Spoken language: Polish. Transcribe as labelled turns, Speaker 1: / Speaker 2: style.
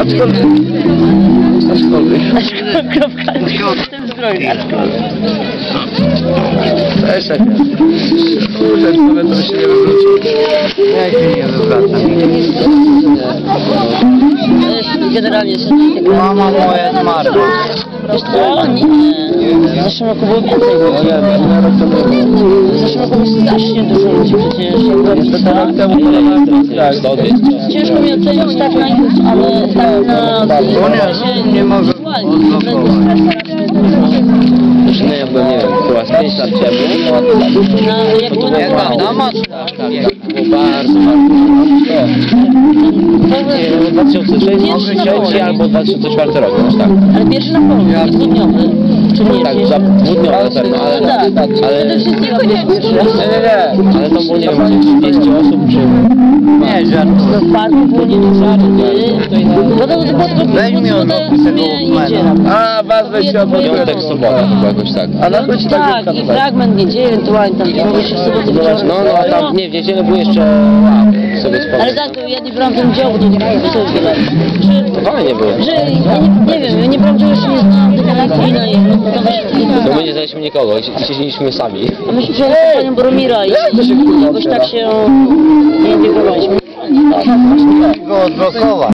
Speaker 1: Aczkolwiek... Aczkolwiek...
Speaker 2: Aczkolwiek. Zbrojnie, aczkolwiek.
Speaker 1: Cześć, szefie. Kurde, sobie to się nie wywrócił.
Speaker 3: Ja się nie
Speaker 2: jest generalnie serce gra.
Speaker 3: Mama moja zmarła.
Speaker 2: Wiesz co? Nie. W zeszłym roku było więcej W zeszłym roku strasznie dużo ludzi przecież. Ciężko mi ocenić tak na ale tak na...
Speaker 3: Nie, nie mogę odblokować.
Speaker 1: Chyba z 5 lat temu.
Speaker 2: Na, jak było na
Speaker 3: Nie, tam, na moc.
Speaker 1: Tak, tak, było bardzo, bardzo. Nie, no 2006 albo 2004 rok, tak.
Speaker 2: Ale pierwszy na Polsce, dwudniowy. Czyli nie
Speaker 1: Tak, za dwudniowy na pewno, ale...
Speaker 2: Tak,
Speaker 1: ale
Speaker 2: pierwszy raz.
Speaker 1: Nie, nie, nie. Ale to było, nie wiem, 30 osób, czy...
Speaker 3: Nie, żart.
Speaker 2: No w parku było niedużo wtedy. Bo to było tylko
Speaker 3: Weź mi
Speaker 2: sumie niedziela.
Speaker 1: A, was weźcie od Piątek, sobota, chyba jakoś tak. A na być
Speaker 2: Tak, i fragment niedzieli, ewentualnie tam się w sobotę.
Speaker 1: No, no, a tam, nie, w niedzielę był jeszcze... sobie
Speaker 2: Ale
Speaker 1: spokój.
Speaker 2: tak, to ja nie brałam tym udziału, bo to nie było to wiele. Że,
Speaker 1: Fajnie było.
Speaker 2: że ja nie, wiem, ja nie brałam udziału, jeszcze nie znałam tego Latina i no to
Speaker 1: No my nie znaliśmy nikogo, siedzieliśmy sami.
Speaker 2: a myśmy przyjechali z panią Boromira i jakoś tak się nie biegowaliśmy.
Speaker 3: Go odblokować.